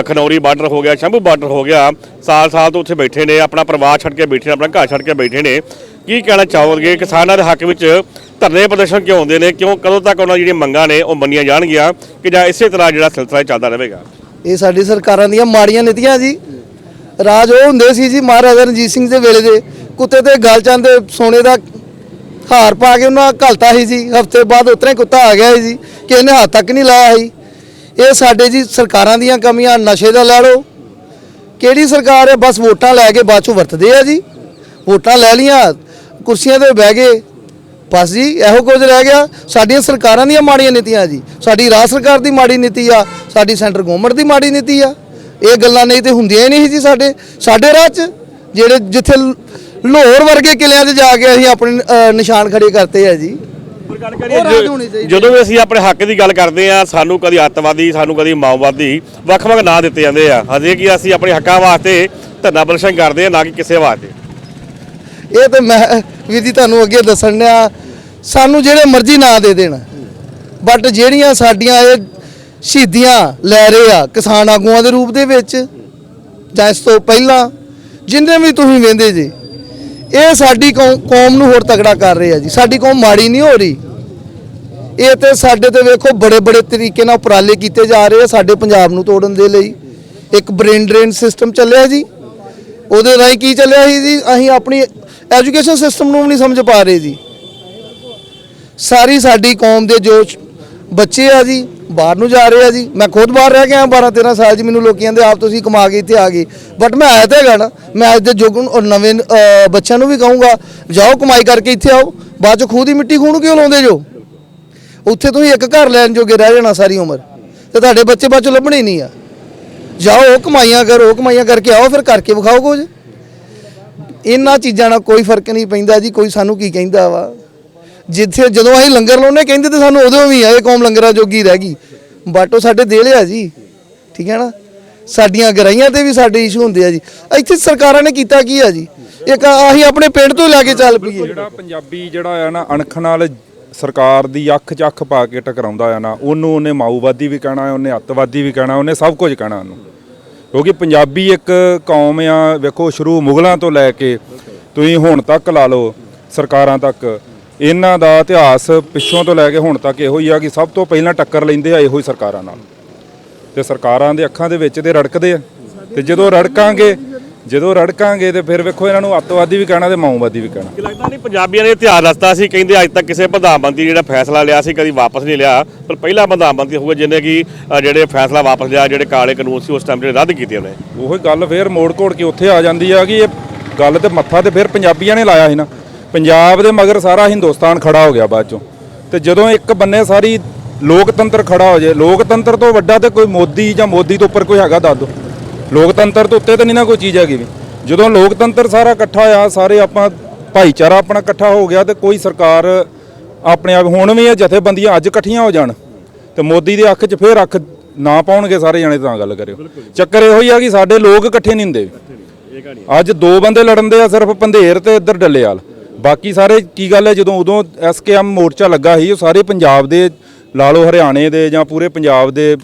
ਖਨੌਰੀ ਬਾਰਡਰ ਹੋ ਗਿਆ, ਸ਼ੰਭੂ ਬਾਰਡਰ ਹੋ ਗਿਆ। ਸਾਲ ਸਾਲ ਤੋਂ ਉੱਥੇ ਬੈਠੇ ਨੇ, ਆਪਣਾ ਪਰਿਵਾਰ ਛੱਡ ਕੇ ਬੈਠੇ ਨੇ, ਆਪਣਾ ਘਰ ਛੱਡ ਕੇ ਬੈਠੇ ਨੇ। ਕੀ ਕਹਿਣਾ ਚਾਹੋਗੇ? ਕਿਸਾਨਾਂ ਦੇ ਹੱਕ ਵਿੱਚ ਧਰਨੇ ਪ੍ਰਦਰਸ਼ਨ ਕਿਉਂ ਹੁੰਦੇ ਨੇ? ਕਿਉਂ ਕਦੋਂ ਤੱਕ ਉਹਨਾਂ ਜਿਹੜੀਆਂ ਮੰਗਾਂ ਨੇ ਉਹ ਮੰਨੀਆਂ ਜਾਣਗੀਆਂ? ਕਿ ਜਾਂ ਇਸੇ ਤਰ੍ਹਾਂ ਜਿਹੜਾ ਸਿਲਸਿਲਾ ਚੱਲਦਾ ਰਹੇਗਾ? ਇਹ ਸਾਡੀ ਸਰਕਾਰਾਂ ਦੀਆਂ ਮਾੜੀਆਂ ਨੀਤੀਆਂ ਜੀ। ਰਾਜ ਉਹ ਹੁੰਦੇ ਸੀ ਜੀ ਮਹਾਰਾਜਾ ਰਣਜੀਤ ਸਿੰਘ ਦੇ ਵੇਲੇ ਦੇ। ਕੁੱਤੇ ਤੇ ਗਲ ਚੰਦ ਸੋਨੇ ਦਾ ਹਾਰ ਪਾ ਕੇ ਉਹਨਾਂ ਘਲਤਾ ਸੀ ਜੀ। ਹਫ਼ਤੇ ਬਾਅਦ ਉਤਰੇ ਕੁੱਤਾ ਆ ਗਿਆ ਸੀ ਜੀ ਕਿਸੇ ਨੇ ਹੱਥ ਤੱਕ ਨਹੀਂ ਲਾਇਆ ਸੀ। ਇਹ ਸਾਡੇ ਜੀ ਸਰਕਾਰਾਂ ਦੀਆਂ ਕਮੀਆਂ, ਨਸ਼ੇ ਦਾ ਲੈ ਲਓ। ਕਿਹੜੀ ਸਰਕਾਰ ਹੈ? ਬਸ ਵੋਟਾਂ ਲੈ ਕੇ ਬਾਅਦ ਚੋਂ ਵਰਤਦੇ ਆ ਜੀ। ਵੋਟਾਂ ਲੈ ਲੀਆਂ ਕੁਰਸੀਆਂ ਤੇ ਬਹਿ ਗਏ। ਬਸ ਜੀ ਇਹੋ ਕੁਝ ਰਹਿ ਗਿਆ। ਸਾਡੀਆਂ ਸਰਕਾਰਾਂ ਦੀਆਂ ਮਾੜੀਆਂ ਨੀਤੀਆਂ ਜੀ। ਸਾਡੀ ਰਾਜ ਸਰਕਾਰ ਦੀ ਮਾੜੀ ਨੀਤੀ ਆ ਸਾਡੀ ਸੈਂਟਰ ਗਵਰਨਮੈਂਟ ਦੀ ਮਾੜੀ ਨੀਤੀ ਆ। ਇਹ ਗੱਲਾਂ ਨਹੀਂ ਤੇ ਹੁੰਦੀਆਂ ਹੀ ਨਹੀਂ ਜੀ ਸਾਡੇ ਸਾਡੇ ਰਾਹ 'ਚ। ਜਿਹੜੇ ਜਿੱਥੇ ਲਾਹੌਰ ਵਰਗੇ ਕਿਲਿਆਂ 'ਚ ਜਾ ਕੇ ਅਸੀਂ ਆਪਣੇ ਨਿਸ਼ਾਨ ਖੜੇ ਕਰਤੇ ਆ ਜੀ। ਰਾਜ। ਜਦੋਂ ਵੀ ਅਸੀਂ ਆਪਣੇ ਹੱਕ ਦੀ ਗੱਲ ਕਰਦੇ ਆ ਸਾਨੂੰ ਕਦੀ ਅੱਤਵਾਦੀ ਸਾਨੂੰ ਕਦੀ ਮਾਓਵਾਦੀ ਵੱਖ-ਵੱਖ ਨਾਂ ਦਿੱਤੇ ਜਾਂਦੇ ਆ। ਹਜੇ ਕਿ ਅਸੀਂ ਆਪਣੇ ਹੱਕਾਂ ਵਾਸਤੇ ਧਰਨਾ ਪ੍ਰਦਰਸ਼ਨ ਕਰਦੇ ਆ ਨਾ ਕਿ ਕਿਸੇ ਵਾਸਤੇ। ਇਹ ਤੇ ਮੈਂ ਵੀਰ ਜੀ ਤੁਹਾਨੂੰ ਅੱਗੇ ਦੱਸਣ ਡਿਆ, ਸਾਨੂੰ ਜਿਹੜੇ ਮਰਜ਼ੀ ਨਾ ਦੇ ਦੇਣ ਬਟ ਜਿਹੜੀਆਂ ਸਾਡੀਆਂ ਇਹ ਸ਼ਹੀਦੀਆਂ ਲੈ ਰਹੇ ਆ ਕਿਸਾਨ ਆਗੂਆਂ ਦੇ ਰੂਪ ਦੇ ਵਿੱਚ, ਜਾਂ ਇਸ ਤੋਂ ਪਹਿਲਾਂ, ਜਿੰਨੇ ਵੀ ਤੁਸੀਂ ਵੇਂਦੇ ਜੀ, ਇਹ ਸਾਡੀ ਕੌ- ਕੌਮ ਨੂੰ ਹੋਰ ਤਗੜਾ ਕਰ ਰਹੇ ਆ ਜੀ, ਸਾਡੀ ਕੌਮ ਮਾੜੀ ਨਹੀਂ ਹੋ ਰਹੀ। ਇਹ ਤੇ ਸਾਡੇ ਤੇ ਵੇਖੋ ਬੜੇ ਬੜੇ ਤਰੀਕੇ ਨਾਲ ਉਪਰਾਲੇ ਕੀਤੇ ਜਾ ਰਹੇ ਆ ਸਾਡੇ ਪੰਜਾਬ ਨੂੰ ਤੋੜਨ ਦੇ ਲਈ। ਇੱਕ ਬ੍ਰੇਨ ਡਰੇਨ ਸਿਸਟਮ ਚੱਲਿਆ ਜੀ, ਉਹਦੇ ਰਾਹੀਂ ਕੀ ਚੱਲਿਆ ਸੀ ਜੀ, ਅਸੀਂ ਆਪਣੀ ਐਜੂਕੇਸ਼ਨ ਸਿਸਟਮ ਨੂੰ ਵੀ ਨਹੀਂ ਸਮਝ ਪਾ ਰਹੇ ਜੀ। ਸਾਰੀ ਸਾਡੀ ਕੌਮ ਦੇ ਜੋ ਬੱਚੇ ਆ ਜੀ ਬਾਹਰ ਨੂੰ ਜਾ ਰਹੇ ਆ ਜੀ। ਮੈਂ ਖੁਦ ਬਾਹਰ ਰਹਿ ਕੇ ਆਇਆ 12 13 ਸਾਲ ਜੀ ਮੈਨੂੰ ਲੋਕੀ ਕਹਿੰਦੇ ਆਪ ਤੁਸੀਂ ਕਮਾ ਕੇ ਇੱਥੇ ਆ ਗਏ। ਬਟ ਮੈਂ ਆਇਆ ਤਾਂ ਹੈਗਾ ਨਾ ਮੈਂ ਅੱਜ ਦੇ ਯੁੱਗ ਨੂੰ ਔਰ ਨਵੇਂ ਅਹ, ਬੱਚਿਆਂ ਨੂੰ ਵੀ ਕਹੂੰਗਾ ਜਾਓ ਕਮਾਈ ਕਰਕੇ ਇੱਥੇ ਆਓ ਬਾਅਦ ਚ ਖੂਹ ਦੀ ਮਿੱਟੀ ਖੂਹ ਨੂੰ ਕਿਉਂ ਲਾਉਂਦੇ ਜੋ? ਉੱਥੇ ਤੁਸੀਂ ਇੱਕ ਘਰ ਲੈਣ ਜੋਗੇ ਰਹਿ ਜਾਣਾ ਸਾਰੀ ਉਮਰ ਤੇ ਤੁਹਾਡੇ ਬੱਚੇ ਬਾਅਦ 'ਚੋਂ ਲੱਭਣੇ ਹੀ ਨਹੀਂ ਆ। ਜਾਓ ਕਮਾਈਆਂ ਕਰੋ ਕਮਾਈਆਂ ਕਰਕੇ ਆਓ ਫਿਰ ਕਰਕੇ ਵਿਖਾਓ ਕੁਝ। ਇਹਨਾਂ ਚੀਜ਼ਾਂ ਨਾਲ ਕੋਈ ਫ਼ਰਕ ਨਹੀਂ ਪੈਂਦਾ ਜੀ, ਕੋਈ ਸਾਨੂੰ ਕੀ ਕਹਿੰਦਾ ਵਾ। ਜਿੱਥੇ ਜਦੋਂ ਅਸੀਂ ਲੰਗਰ ਲਾਉਨੇ ਕਹਿੰਦੇ ਤੇ ਸਾਨੂੰ ਉਦੋਂ ਵੀ ਆ ਇਹ ਕੌਮ ਲੰਗਰਾਂ ਜੋਗੀ ਰਹਿ ਗਈ। ਬਟ ਉਹ ਸਾਡੇ ਦੇਲੇ ਆ ਜੀ, ਠੀਕ ਹੈ ਨਾ? ਸਾਡੀਆਂ ਗਰਾਈਆਂ ਤੇ ਵੀ ਸਾਡੇ ਇਸ਼ੂ ਹੁੰਦੇ ਆ ਜੀ। ਇੱਥੇ ਸਰਕਾਰਾਂ ਨੇ ਕੀਤਾ ਕੀ ਆ ਜੀ? ਇੱਕ ਅਸੀਂ ਆਪਣੇ ਪਿੰਡ ਤੋਂ ਲੈ ਕੇ ਚੱਲ ਪਈਏ ਜਿਹੜਾ ਪੰਜਾਬੀ ਜਿਹੜਾ ਆ ਨਾ, ਅਣਖ ਨਾਲ ਸਰਕਾਰ ਦੀ ਅੱਖ 'ਚ ਅੱਖ ਪਾ ਕੇ ਟਕਰਾਉਂਦਾ ਆ ਨਾ, ਉਹਨੂੰ ਉਹਨੇ ਮਾਊਵਾਦੀ ਵੀ ਕਹਿਣਾ, ਉਹਨੇ ਅੱਤਵਾਦੀ ਵੀ ਕਹਿਣਾ, ਉਹਨੇ ਸਭ ਕੁਝ ਕਹਿਣਾ ਉਹਨੂੰ। ਕਿਉਂਕਿ ਪੰਜਾਬੀ ਇੱਕ ਕੌਮ ਆ, ਵੇਖੋ ਸ਼ੁਰੂ ਮੁਗਲਾਂ ਤੋਂ ਲੈ ਕੇ ਤੁਸੀਂ ਹੁਣ ਤੱਕ ਲਾ ਲਓ, ਸਰਕਾਰਾਂ ਤੱਕ। ਇਹਨਾਂ ਦਾ ਇਤਿਹਾਸ ਪਿੱਛੋਂ ਤੋਂ ਲੈ ਕੇ ਹੁਣ ਤੱਕ ਇਹੋ ਹੀ ਆ ਕਿ ਸਭ ਤੋਂ ਪਹਿਲਾਂ ਟੱਕਰ ਲੈਂਦੇ ਆ ਇਹੋ ਹੀ ਸਰਕਾਰਾਂ ਨਾਲ। ਤੇ ਸਰਕਾਰਾਂ ਦੇ ਅੱਖਾਂ ਦੇ ਵਿੱਚ ਤੇ ਰੜਕਦੇ ਆ। ਤੇ ਜਦੋਂ ਰੜਕਾਂਗੇ ਜਦੋਂ ਰੜਕਾਂਗੇ ਤੇ ਫਿਰ ਵੇਖੋ ਇਹਨਾਂ ਨੂੰ ਅੱਤਵਾਦੀ ਵੀ ਕਹਿਣਾ ਤੇ ਮਾਊਵਾਦੀ ਵੀ ਕਹਿਣਾ। ਕਿ ਲੱਗਦਾ ਨਹੀਂ ਪੰਜਾਬੀਆਂ ਨੇ ਇਤਿਹਾਸ ਰਸਤਾ ਸੀ ਕਹਿੰਦੇ ਅੱਜ ਤੱਕ ਕਿਸੇ ਪ੍ਰਧਾਨ ਮੰਤਰੀ ਜਿਹੜਾ ਫੈਸਲਾ ਲਿਆ ਸੀ ਕਦੀ ਵਾਪਸ ਨਹੀਂ ਲਿਆ। ਪਰ ਪਹਿਲਾ ਪ੍ਰਧਾਨ ਮੰਤਰੀ ਹੋਊਗਾ ਜਿਹਨੇ ਕਿ ਅ, ਜਿਹੜੇ ਫੈਸਲਾ ਵਾਪਸ ਲਿਆ ਜਿਹੜੇ ਕਾਲੇ ਕਾਨੂੰਨ ਸੀ ਉਸ ਟਾਈਮ ਜਿਹੜੇ ਰੱਦ ਕੀਤੇ ਉਹਨੇ। ਉਹੀ ਗੱਲ ਫੇਰ ਮੋੜ ਕੋੜ ਕੇ ਉੱਥੇ ਆ ਜਾਂਦੀ ਆ ਕਿ ਇਹ ਗੱਲ ਤੇ ਮੱਥਾ ਤੇ ਫਿਰ ਪੰਜਾਬੀਆਂ ਨੇ ਲਾਇਆ ਸੀ ਨਾ। ਪੰਜਾਬ ਦੇ ਮਗਰ ਸਾਰਾ ਹਿੰਦੁਸਤਾਨ ਖੜਾ ਹੋ ਗਿਆ ਬਾਅਦ ਚੋਂ। ਤੇ ਜਦੋਂ ਇੱਕ ਬੰਨੇ ਸਾਰੀ ਲੋਕਤੰਤਰ ਖੜਾ ਹੋ ਜਾਏ ਲੋਕਤੰਤਰ ਤੋਂ ਵੱਡਾ ਤੇ ਕੋਈ ਮੋਦੀ ਜਾਂ ਮੋਦੀ ਤੋਂ ਉੱਪਰ ਕੋਈ ਹੈਗਾ ਦੱਸ ਦਿਓ ਲੋਕਤੰਤਰ ਤੋਂ ਉੱਤੇ ਤਾਂ ਨਹੀਂ ਨਾ ਕੋਈ ਚੀਜ਼ ਹੈਗੀ ਵੀ। ਜਦੋਂ ਲੋਕਤੰਤਰ ਸਾਰਾ ਇਕੱਠਾ ਆ ਸਾਰੇ ਆਪਾਂ ਭਾਈਚਾਰਾ ਆਪਣਾ ਇਕੱਠਾ ਹੋ ਗਿਆ ਤੇ ਕੋਈ ਸਰਕਾਰ ਆਪਣੇ ਆਪ, ਹੁਣ ਵੀ ਇਹ ਜਥੇਬੰਦੀਆਂ ਅੱਜ ਇਕੱਠੀਆਂ ਹੋ ਜਾਣ ਤੇ ਮੋਦੀ ਦੇ ਅੱਖ 'ਚ ਫੇਰ ਅੱਖ ਨਾ ਪਾਉਣਗੇ ਸਾਰੇ ਜਣੇ ਤਾਂ ਗੱਲ ਕਰਿਓ। ਚੱਕਰ ਇਹੋ ਹੀ ਆ ਕਿ ਸਾਡੇ ਲੋਕ ਇਕੱਠੇ ਨਹੀਂ ਹੁੰਦੇ। ਅੱਜ ਦੋ ਬੰਦੇ ਲੜਨ ਦੇ ਆ, ਸਿਰਫ ਪੰਧੇਰ ਤੇ ਇੱਧਰ ਡੱਲੇਵਾਲ। ਬਾਕੀ ਸਾਰੇ ਕੀ ਗੱਲ ਹੈ, ਜਦੋਂ ਉਦੋਂ ਐਸਕੇਐਮ ਮੋਰਚਾ ਲੱਗਾ ਸੀ, ਉਹ ਸਾਰੇ ਪੰਜਾਬ ਦੇ, ਲਾ ਲਓ ਹਰਿਆਣੇ ਦੇ ਜਾਂ ਪੂਰੇ ਪੰਜਾਬ ਦੇ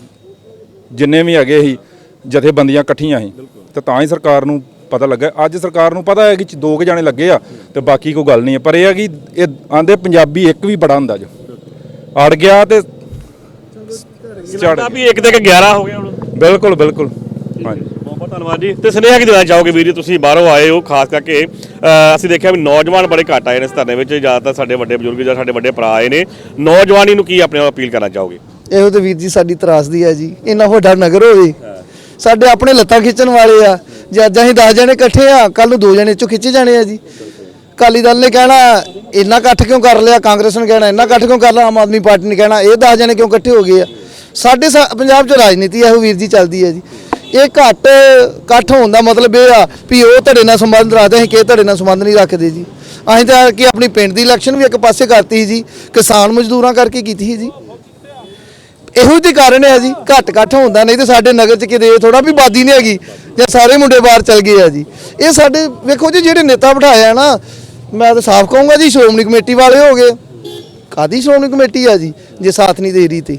ਜਿੰਨੇ ਵੀ ਹੈਗੇ ਸੀ ਜਥੇਬੰਦੀਆਂ ਇਕੱਠੀਆਂ ਸੀ। ਤੇ ਤਾਂ ਹੀ ਸਰਕਾਰ ਨੂੰ ਪਤਾ ਲੱਗਾ। ਅੱਜ ਸਰਕਾਰ ਨੂੰ ਪਤਾ ਹੈ ਕਿ ਦੋ ਕੁ ਜਾਣੇ ਲੱਗੇ ਆ ਤੇ ਬਾਕੀ ਕੋਈ ਗੱਲ ਨਹੀਂ ਹੈ। ਪਰ ਇਹ ਹੈ ਕਿ ਇਹ ਆਂਦੇ ਪੰਜਾਬੀ ਇੱਕ ਵੀ ਬੜਾ ਹੁੰਦਾ ਜੋ। ਅੜ ਗਿਆ ਤੇ ਚੜ ਲੱਗਦਾ ਵੀ ਇੱਕ ਤੇ 11 ਹੋ ਗਿਆ ਹੁਣ। ਬਿਲਕੁਲ ਬਿਲਕੁਲ। ਹਾਂਜੀ। ਬਹੁਤ ਬਹੁਤ ਧੰਨਵਾਦ ਜੀ। ਤੇ ਸੁਨੇਹਾ ਕੀ ਦੇਣਾ ਚਾਹੋਗੇ ਵੀਰ ਜੀ? ਤੁਸੀਂ ਬਾਹਰੋਂ ਆਏ ਹੋ ਖਾਸ ਕਰਕੇ ਅਸੀਂ ਦੇਖਿਆ ਵੀ ਨੌਜਵਾਨ ਬੜੇ ਘੱਟ ਆਏ ਨੇ ਇਸ ਧਰਨੇ ਵਿੱਚ। ਜ਼ਿਆਦਾਤਰ ਸਾਡੇ ਵੱਡੇ ਬਜ਼ੁਰਗ ਜਾਂ ਸਾਡੇ ਵੱਡੇ ਭਰਾ ਆਏ ਨੇ। ਨੌਜਵਾਨੀ ਨੂੰ ਕੀ ਆਪਣੇ ਵੱਲੋਂ ਅਪੀਲ ਕਰਨਾ ਚਾਹੋਗੇ? ਇਹੋ ਤੇ ਵੀਰ ਜੀ ਸਾਡੀ ਤਰਾਸਦੀ ਹੈ ਜੀ। ਇੰਨਾ ਵੱਡਾ ਨਗਰ ਹੋਵੇ ਸਾਡੇ ਆਪਣੇ ਲੱਤਾਂ ਖਿੱਚਣ ਵਾਲੇ ਆ। ਜੇ ਅੱਜ ਅਸੀਂ 10 ਜਣੇ ਇਕੱਠੇ ਆ ਕੱਲ ਨੂੰ ਦੋ ਜਣੇ ਚੋਂ ਖਿੱਚੇ ਜਾਣੇ ਆ ਜੀ। ਅਕਾਲੀ ਦਲ ਨੇ ਕਹਿਣਾ, ਇੰਨਾ ਇਕੱਠ ਕਿਉਂ ਕਰ ਲਿਆ? ਕਾਂਗਰਸ ਨੇ ਕਹਿਣਾ, ਇੰਨਾ ਇਕੱਠ ਕਿਉਂ ਕਰ ਲਿਆ? ਆਮ ਆਦਮੀ ਪਾਰਟੀ ਨੇ ਕਹਿਣਾ, ਇਹ 10 ਜਣੇ ਕਿਉਂ ਇਕੱਠੇ ਹੋ ਗਏ ਆ? ਸਾਡੇ ਸਾ- ਪੰਜਾਬ 'ਚ ਰਾਜਨੀਤੀ ਇਹੋ ਵੀਰ ਜੀ ਚੱਲਦੀ ਹੈ ਜੀ। ਇਹ ਘੱਟ ਇਕੱਠ ਹੋਣ ਦਾ ਮਤਲਬ ਇਹ ਆ ਵੀ ਉਹ ਧੜੇ ਨਾਲ ਸੰਬੰਧ ਰੱਖਦੇ, ਅਸੀਂ ਕਿ ਧੜੇ ਨਾਲ ਸੰਬੰਧ ਨਹੀਂ ਰੱਖਦੇ ਜੀ। ਅਸੀਂ ਤਾਂ ਕਿ ਆਪਣੀ ਪਿੰਡ ਦੀ ਇਲੈਕਸ਼ਨ ਵੀ ਇੱਕ ਪਾਸੇ ਕਰਤੀ ਸੀ ਜੀ, ਕਿਸਾਨ ਮਜ਼ਦੂਰਾਂ ਕਰਕੇ ਕੀਤੀ ਸੀ ਜੀ। ਇਹੋ ਜਿਹੀ ਕਾਰਨ ਹੈ ਜੀ ਘੱਟ ਇਕੱਠ ਹੁੰਦਾ ਨਹੀਂ ਤੇ ਸਾਡੇ ਨਗਰ ਚ ਕਿਤੇ ਥੋੜਾ ਵੀ ਬਾਦੀ ਨਹੀਂ ਹੈਗੀ ਜਾਂ ਸਾਰੇ ਮੁੰਡੇ ਬਾਹਰ ਚਲ ਗਏ ਆ ਜੀ। ਇਹ ਸਾਡੇ ਵੇਖੋ ਜੀ ਜਿਹੜੇ ਨੇਤਾ ਬਿਠਾਇਆ ਨਾ ਮੈਂ ਤਾਂ ਸਾਫ਼ ਕਹੂੰਗਾ ਜੀ ਸ਼੍ਰੋਮਣੀ ਕਮੇਟੀ ਵਾਲੇ ਹੋ ਗਏ। ਕਾਦੀ ਸ਼੍ਰੋਮਣੀ ਕਮੇਟੀ ਆ ਜੀ ਜੇ ਸਾਥ ਨਹੀਂ ਦੇ ਰਹੀ ਤੇ?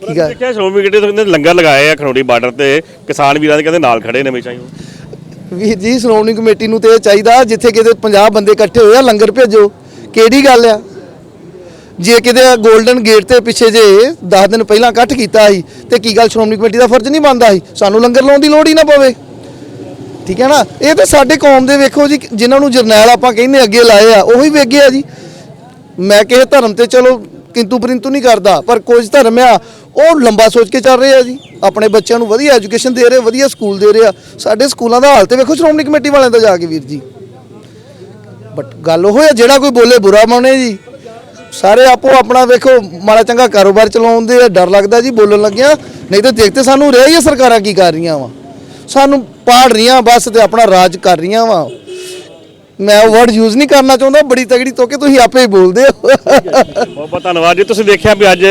ਠੀਕ ਆ ਦੇਖਿਆ ਸ਼੍ਰੋਮਣੀ ਕਮੇਟੀ ਤੋਂ ਕਹਿੰਦੇ ਲੰਗਰ ਲਗਾਏ ਆ ਖਰੋੜੀ ਬਾਰਡਰ ਤੇ ਕਿਸਾਨ ਵੀਰਾਂ ਦੇ ਕਹਿੰਦੇ ਨਾਲ ਖੜੇ ਨੇ ਹਮੇਸ਼ਾ ਹੀ ਉਹ। ਵੀਰ ਜੀ ਸ਼੍ਰੋਮਣੀ ਕਮੇਟੀ ਨੂੰ ਤੇ ਇਹ ਚਾਹੀਦਾ ਜਿੱਥੇ ਕਿਤੇ 50 ਬੰਦੇ ਇਕੱਠੇ ਹੋਏ ਆ ਲੰਗਰ ਭੇਜੋ। ਕਿਹੜੀ ਗੱਲ ਆ? ਜੇ ਕਿਤੇ 골ਡਨ ਗੇਟ ਤੇ ਪਿੱਛੇ ਜੇ 10 ਦਿਨ ਪਹਿਲਾਂ ਇਕੱਠ ਕੀਤਾ ਸੀ, ਤੇ ਕੀ ਗੱਲ ਸ਼੍ਰੋਮਣੀ ਕਮੇਟੀ ਦਾ ਫਰਜ਼ ਨਹੀਂ ਬਣਦਾ ਸੀ? ਸਾਨੂੰ ਲੰਗਰ ਲਾਉਣ ਦੀ ਲੋੜ ਹੀ ਨਾ ਪਵੇ। ਠੀਕ ਹੈ ਨਾ? ਇਹ ਤਾਂ ਸਾਡੇ ਕੌਮ ਦੇ ਵੇਖੋ ਜੀ, ਜਿਨ੍ਹਾਂ ਨੂੰ ਜਰਨੈਲ ਆਪਾਂ ਕਹਿੰਦੇ ਅੱਗੇ ਲਾਏ ਆ, ਉਹੀ ਵੇਗੇ ਆ ਜੀ। ਮੈਂ ਕਿਸੇ ਧਰਮ ਤੇ ਚਲੋ ਕਿੰਤੂ ਪਰਿੰਤੂ ਨਹੀਂ ਕਰਦਾ, ਪਰ ਕੁਝ ਧਰਮ ਆ, ਉਹ ਲੰਬਾ ਸੋਚ ਕੇ ਚੱਲ ਰਹੇ ਆ ਜੀ। ਆਪਣੇ ਬੱਚਿਆਂ ਨੂੰ ਵਧੀਆ ਐਜੂਕੇਸ਼ਨ ਦੇ ਰਹੇ, ਵਧੀਆ ਸਕੂਲ ਦੇ ਰਹੇ ਆ। ਸਾਡੇ ਸਕੂਲਾਂ ਦਾ ਹਾਲ ਤੇ ਵੇਖੋ ਸ਼੍ਰੋਮਣੀ ਕਮੇਟੀ ਵਾਲਿਆਂ ਦਾ ਜਾ ਕੇ ਵੀਰ ਜੀ। ਬਟ ਗੱਲ ਉਹ ਹੈ ਜਿਹੜਾ ਕੋਈ ਬੋਲੇ ਬੁਰਾ ਮਾਣੇ ਜੀ ਸਾਰੇ ਆਪੋ ਆਪਣਾ ਵੇਖੋ, ਮਾੜਾ ਚੰਗਾ ਕਾਰੋਬਾਰ ਚਲਾਉਂਦੇ ਆ ਡਰ ਲੱਗਦਾ ਜੀ, ਬੋਲਣ ਲੱਗਿਆ। ਨਹੀਂ ਤਾਂ ਦੇਖਤੇ ਸਾਨੂੰ ਰਹਿ ਹੀ ਸਰਕਾਰਾਂ ਕੀ ਕਰ ਰਹੀਆਂ ਵਾ। ਸਾਨੂੰ ਪਾੜ ਰਹੀਆਂ ਬਸ ਤੇ ਆਪਣਾ ਰਾਜ ਕਰ ਰਹੀਆਂ ਵਾ। ਮੈਂ ਉਹ ਵਰਡ ਯੂਜ਼ ਨਹੀਂ ਕਰਨਾ ਚਾਹੁੰਦਾ, ਬੜੀ ਤਗੜੀ ਤੋਂ ਤੁਸੀਂ ਆਪੇ ਹੀ ਬੋਲਦੇ ਹੋ। ਬਹੁਤ ਬਹੁਤ ਧੰਨਵਾਦ ਜੀ। ਤੁਸੀਂ ਦੇਖਿਆ ਵੀ ਅੱਜ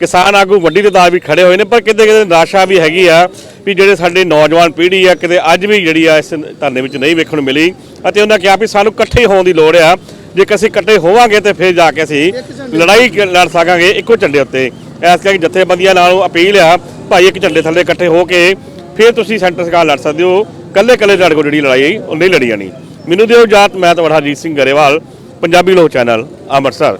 ਕਿਸਾਨ ਆਗੂ ਵੱਡੀ ਤਾਦਾਦ ਵੀ ਖੜੇ ਹੋਏ ਨੇ, ਪਰ ਕਿਤੇ ਕਿਤੇ ਨਿਰਾਸ਼ਾ ਵੀ ਹੈਗੀ ਆ ਵੀ ਜਿਹੜੇ ਸਾਡੇ ਨੌਜਵਾਨ ਪੀੜ੍ਹੀ ਆ, ਕਿਤੇ ਅੱਜ ਵੀ ਜਿਹੜੀ ਆ ਇਸ ਧਰਨੇ ਵਿੱਚ ਨਹੀਂ ਵੇਖਣ ਨੂੰ ਮਿਲੀ। ਅਤੇ ਉਹਨਾਂ ਕਿਹਾ ਵੀ ਸਾਨੂੰ ਇਕੱਠੇ ਹੋਣ ਦੀ ਲੋੜ ਆ। ਜੇ ਅਸੀਂ ਇਕੱਠੇ ਹੋਵਾਂਗੇ ਤੇ ਫਿਰ ਜਾ ਕੇ ਅਸੀਂ ਲੜਾਈ ਲੜ ਸਕਾਂਗੇ ਇੱਕੋ ਝੰਡੇ ਉੱਤੇ। ਇਸ ਕਰਕੇ ਜਥੇਬੰਦੀਆਂ ਨਾਲ ਅਪੀਲ ਆ, ਭਾਈ ਇੱਕ ਝੰਡੇ ਥੱਲੇ ਇਕੱਠੇ ਹੋ ਕੇ ਫਿਰ ਤੁਸੀਂ ਸੈਂਟਰ ਸਰਕਾਰ ਲੜ ਸਕਦੇ ਹੋ। ਕੱਲੇ ਕੱਲੇ ਤੁਹਾਡੇ ਕੋਲ ਜਿਹੜੀ ਲੜਾਈ ਉਹ ਨਹੀਂ ਲੜੀ ਜਾਣੀ। ਮੈਨੂੰ ਦਿਓ ਜਾਤ, ਮੈਂ ਤੁਹਾਡਾ ਹਰਜੀਤ ਸਿੰਘ ਗਰੇਵਾਲ, ਪੰਜਾਬੀ ਲੋਕ ਚੈਨਲ, ਅੰਮ੍ਰਿਤਸਰ।